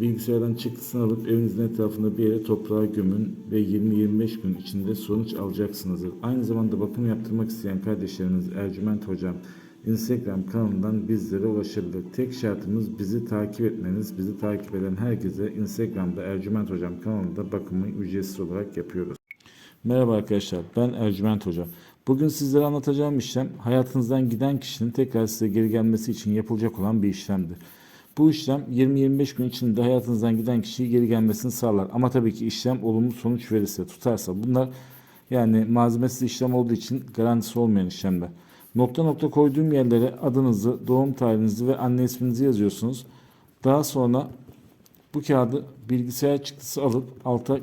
Bilgisayardan çıktısını alıp evinizin etrafında bir yere toprağa gömün ve 20-25 gün içinde sonuç alacaksınızdır. Aynı zamanda bakım yaptırmak isteyen kardeşlerimiz Ercüment Hocam Instagram kanalından bizlere ulaşabilir. Tek şartımız bizi takip etmeniz. Bizi takip eden herkese Instagram'da Ercüment Hocam kanalında bakımı ücretsiz olarak yapıyoruz. Merhaba arkadaşlar ben Ercüment Hoca. Bugün sizlere anlatacağım işlem hayatınızdan giden kişinin tekrar size geri gelmesi için yapılacak olan bir işlemdir. Bu işlem 20-25 gün içinde hayatınızdan giden kişiyi geri gelmesini sağlar. Ama tabii ki işlem olumlu sonuç verirse, tutarsa. Bunlar yani malzemesiz işlem olduğu için garantisi olmayan işlemler. Nokta nokta koyduğum yerlere adınızı, doğum tarihinizi ve anne isminizi yazıyorsunuz. Daha sonra bu kağıdı bilgisayar çıktısı alıp alta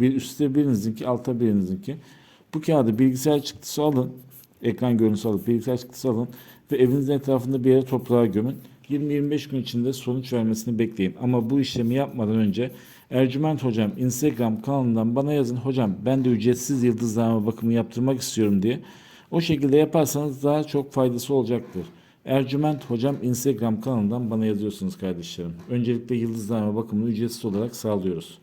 bir üstte birinizinki alta birinizinki bu kağıdı bilgisayar çıktısı alın ekran görüntüsü alıp bilgisayar çıktısı alın ve evinizin etrafında bir yere toprağa gömün 20-25 gün içinde sonuç vermesini bekleyin ama bu işlemi yapmadan önce Ercüment Hocam Instagram kanalından bana yazın hocam ben de ücretsiz yıldızlama bakımı yaptırmak istiyorum diye o şekilde yaparsanız daha çok faydası olacaktır. Ercüment Hocam Instagram kanalından bana yazıyorsunuz kardeşlerim. Öncelikle yıldızlama bakımını ücretsiz olarak sağlıyoruz.